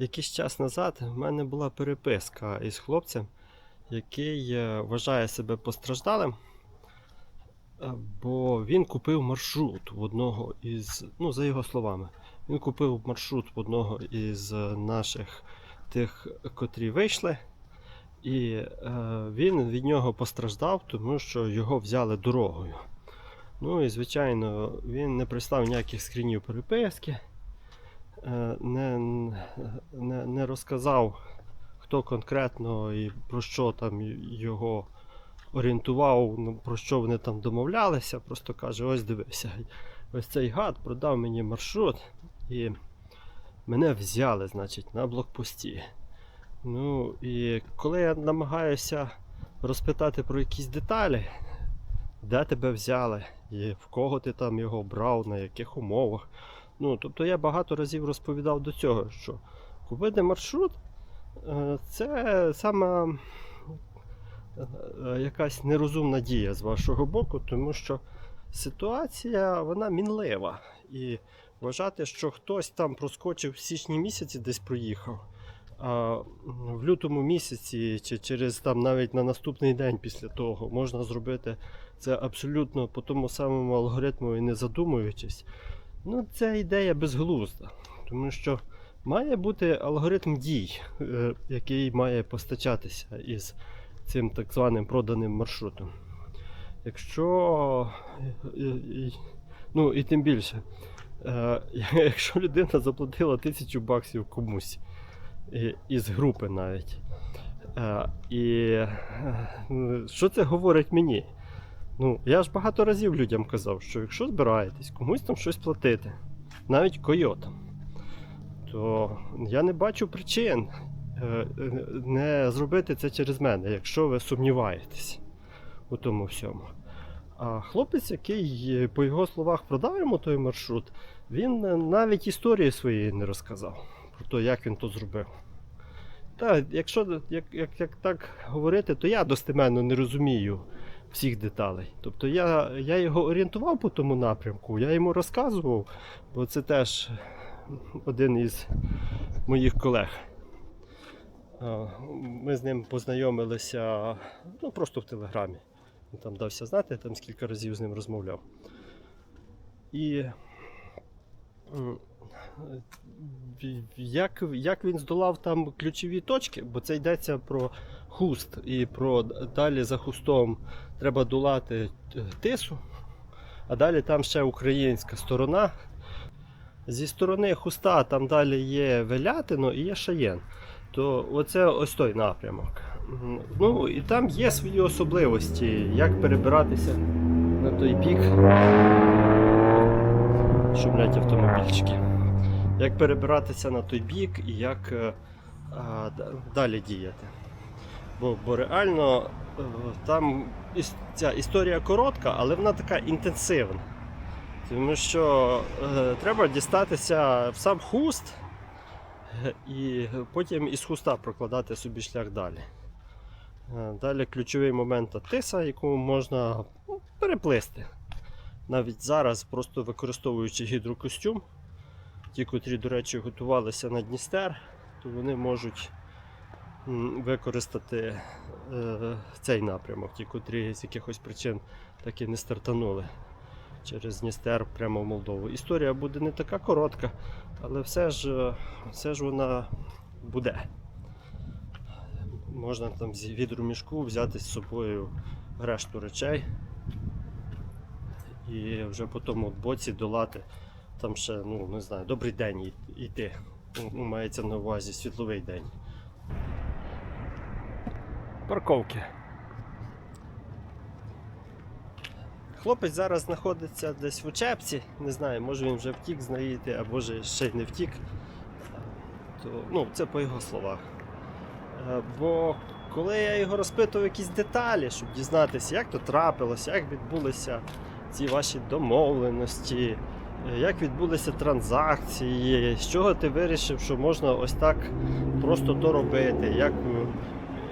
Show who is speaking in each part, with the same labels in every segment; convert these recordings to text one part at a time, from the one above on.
Speaker 1: якийсь час назад в мене була переписка із хлопцем, який е, вважає себе постраждалим, е, бо він купив маршрут в одного із, ну, за його словами, він купив маршрут в одного із наших тих, котрі вийшли. І е, він від нього постраждав, тому що його взяли дорогою. Ну і звичайно, він не прислав ніяких скрінів переписки, не, не, не розказав, хто конкретно і про що там його орієнтував, ну, про що вони там домовлялися. Просто каже: ось дивися, ось цей гад продав мені маршрут і мене взяли, значить, на блокпості. Ну і коли я намагаюся розпитати про якісь деталі, де тебе взяли, і в кого ти там його брав, на яких умовах. Ну, тобто я багато разів розповідав до цього, що купити маршрут е, це саме е, якась нерозумна дія з вашого боку, тому що ситуація вона мінлива. І вважати, що хтось там проскочив в січні місяці, десь проїхав. А в лютому місяці чи через там навіть на наступний день після того можна зробити це абсолютно по тому самому алгоритму і не задумуючись. Ну, це ідея безглузда, тому що має бути алгоритм дій, е, який має постачатися із цим так званим проданим маршрутом. Якщо і- і- ну і тим більше, е, якщо людина заплатила тисячу баксів комусь із групи навіть. Е, І е, що це говорить мені? Ну, я ж багато разів людям казав, що якщо збираєтесь комусь там щось платити, навіть койотам, то я не бачу причин е, е, не зробити це через мене, якщо ви сумніваєтесь у тому всьому. А хлопець, який, е, по його словах, продав йому той маршрут, він навіть історії своєї не розказав про те, як він то зробив. Так, якщо як, як, як так говорити, то я достеменно не розумію всіх деталей. Тобто я, я його орієнтував по тому напрямку, я йому розказував, бо це теж один із моїх колег. Ми з ним познайомилися ну, просто в Телеграмі. Він там дався знати, я там скільки разів з ним розмовляв. І як, як він здолав там ключові точки, бо це йдеться про хуст і про далі за хустом треба долати е, тису, а далі там ще українська сторона. Зі сторони хуста там далі є Велятино і є Шаєн. То оце ось той напрямок. Ну і там є свої особливості, як перебиратися на той бік. Шумлять автомобільчики. Як перебиратися на той бік і як е, а, далі діяти. Бо, бо реально е, там іс- ця історія коротка, але вона така інтенсивна. Тому що е, треба дістатися в сам хуст е, і потім із хуста прокладати собі шлях далі. Далі ключовий момент Тиса, яку можна ну, переплисти. Навіть зараз, просто використовуючи гідрокостюм, ті, котрі, до речі, готувалися на Дністер, то вони можуть використати е, цей напрямок, ті, котрі з якихось причин так і не стартанули через Дністер прямо в Молдову. Історія буде не така коротка, але все ж, е, все ж вона буде. Можна там з відрумішку взяти з собою решту речей і вже по тому боці долати там ще, ну не знаю, добрий день йти. Ну, мається на увазі світловий день. Парковки. Хлопець зараз знаходиться десь в учебці, не знаю, може він вже втік знаєте, або ж ще й не втік. То, ну, це по його словах. Е, Бо коли я його розпитував якісь деталі, щоб дізнатися, як то трапилося, як відбулися ці ваші домовленості, як відбулися транзакції, з чого ти вирішив, що можна ось так просто то робити, як,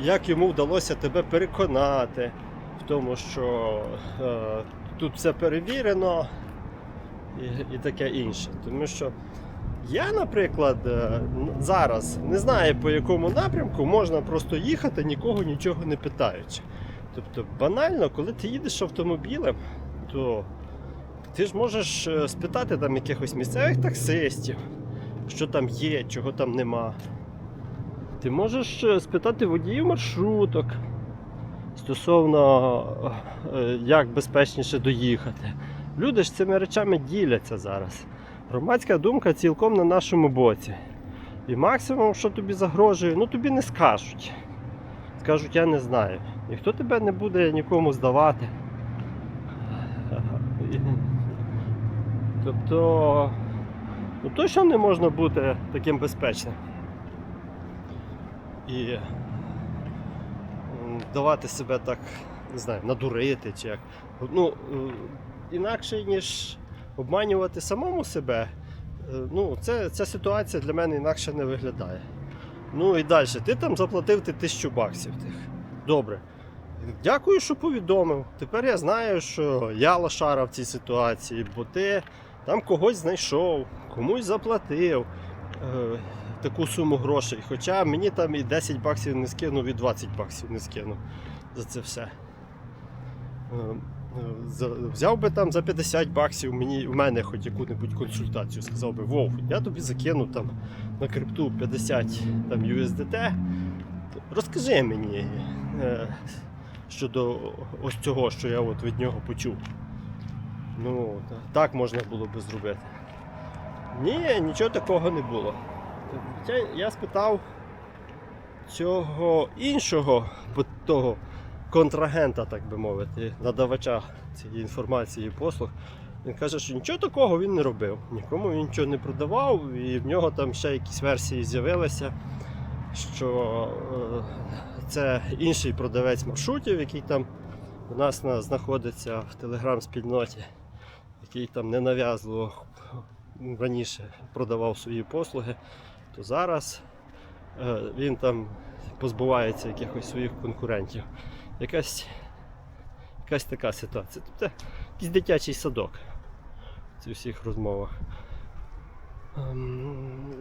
Speaker 1: як йому вдалося тебе переконати в тому, що е, тут все перевірено і, і таке інше. Тому що Я, наприклад, е, зараз не знаю по якому напрямку можна просто їхати, нікого нічого не питаючи. Тобто, банально, коли ти їдеш автомобілем, то ти ж можеш е, спитати там якихось місцевих таксистів, що там є, чого там нема. Ти можеш е, спитати водіїв маршруток стосовно е, як безпечніше доїхати. Люди ж цими речами діляться зараз. Громадська думка цілком на нашому боці. І максимум, що тобі загрожує, ну тобі не скажуть. Скажуть, я не знаю. Ніхто тебе не буде нікому здавати. І- Тобто, ну точно не можна бути таким безпечним. І давати себе так, не знаю, надурити чи як. Ну, е, інакше, ніж обманювати самому себе, е, ну, це, ця ситуація для мене інакше не виглядає. Ну і далі, ти там заплатив ти тисячу баксів тих. Добре. Дякую, що повідомив. Тепер я знаю, що я лошара в цій ситуації, бо ти там когось знайшов, комусь заплатив е, таку суму грошей. Хоча мені там і 10 баксів не скинув, і 20 баксів не скинув за це все. Е, е, Взяв би там за 50 баксів мені, в мене хоч яку-небудь консультацію, сказав би, Вов, я тобі закину там на крипту 50 там, USDT. Розкажи мені е, щодо ось цього, що я от від нього почув. Ну, так можна було би зробити. Ні, нічого такого не було. Я спитав цього іншого того контрагента, так би мовити, надавача цієї інформації і послуг. Він каже, що нічого такого він не робив. Нікому він нічого не продавав, і в нього там ще якісь версії з'явилися, що е, це інший продавець маршрутів, який там у нас знаходиться в телеграм-спільноті, який там ненав'язливо раніше продавав свої послуги, то зараз е, він там позбувається якихось своїх конкурентів. Якась, якась така ситуація. Тобто якийсь дитячий садок в цих всіх розмовах. Ем,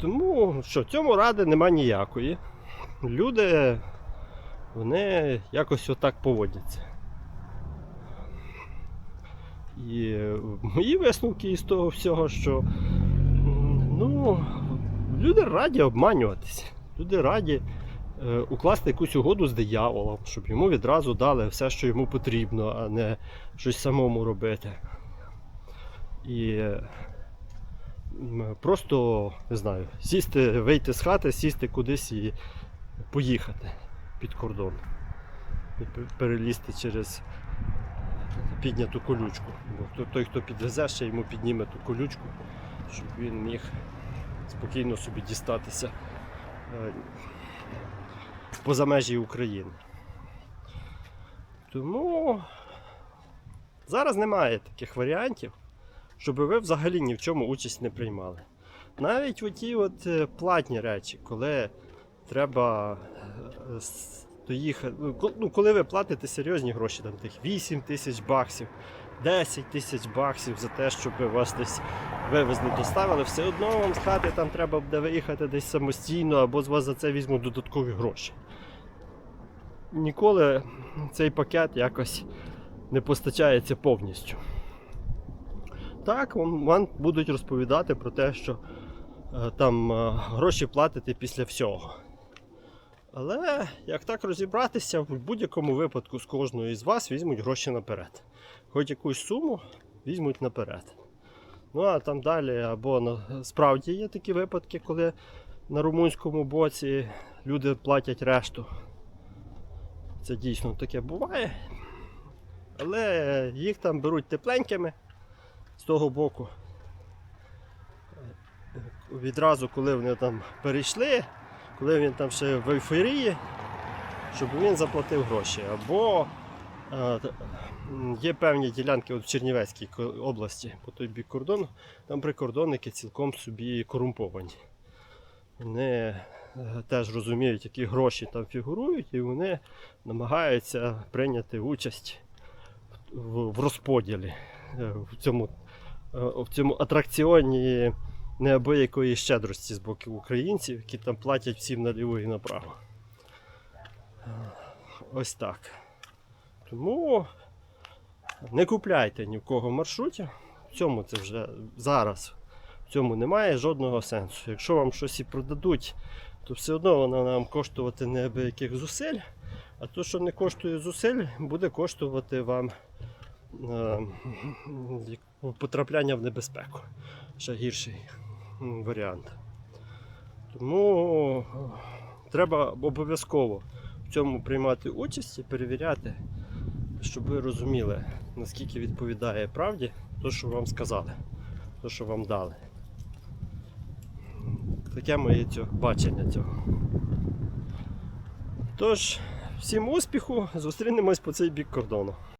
Speaker 1: Тому що в цьому ради нема ніякої. Люди вони якось отак поводяться. І е, мої висновки із того всього, що ну, люди раді обманюватися. Люди раді е, укласти якусь угоду з дияволом, щоб йому відразу дали все, що йому потрібно, а не щось самому робити. І е, просто не знаю, сісти, вийти з хати, сісти кудись і поїхати під кордон. Перелізти через підняту колючку. Бо той, хто підвезе, ще йому підніме ту колючку, щоб він міг спокійно собі дістатися е, поза межі України. Тому зараз немає таких варіантів, щоб ви взагалі ні в чому участь не приймали. Навіть у ті от е, платні речі, коли треба е, с- доїхати. Ну, ну, коли ви платите серйозні гроші, там тих 8 тисяч баксів, 10 тисяч баксів за те, щоб вас десь вивезли, доставили, все одно вам з хати там треба буде виїхати десь самостійно, або з вас за це візьмуть додаткові гроші. Ніколи цей пакет якось не постачається повністю. Так, вам, вам будуть розповідати про те, що е, там е, гроші платите після всього. Але як так розібратися, в будь-якому випадку з кожного із вас візьмуть гроші наперед. Хоч якусь суму візьмуть наперед. Ну а там далі, або справді є такі випадки, коли на румунському боці люди платять решту. Це дійсно таке буває. Але їх там беруть тепленькими з того боку. Відразу, коли вони там перейшли, коли він там ще в ейфорії, щоб він заплатив гроші. Або е, є певні ділянки от в Чернівецькій області, по той бік кордону, там прикордонники цілком собі корумповані. Вони е, теж розуміють, які гроші там фігурують, і вони намагаються прийняти участь в, розподілі е, в цьому, е, в цьому атракціоні неабиякої щедрості з боку українців, які там платять всім наліво і направо. Ось так. Тому не купляйте ні в кого маршрутів. В цьому це вже зараз. В цьому немає жодного сенсу. Якщо вам щось і продадуть, то все одно воно нам коштувати неабияких зусиль. А то, що не коштує зусиль, буде коштувати вам е, потрапляння в небезпеку. Ще гірший варіант. Тому е, треба обов'язково в цьому приймати участь і перевіряти, щоб ви розуміли, наскільки відповідає правді те, що вам сказали, те, що вам дали. Таке моє бачення цього. Тож, всім успіху, зустрінемось по цей бік кордону.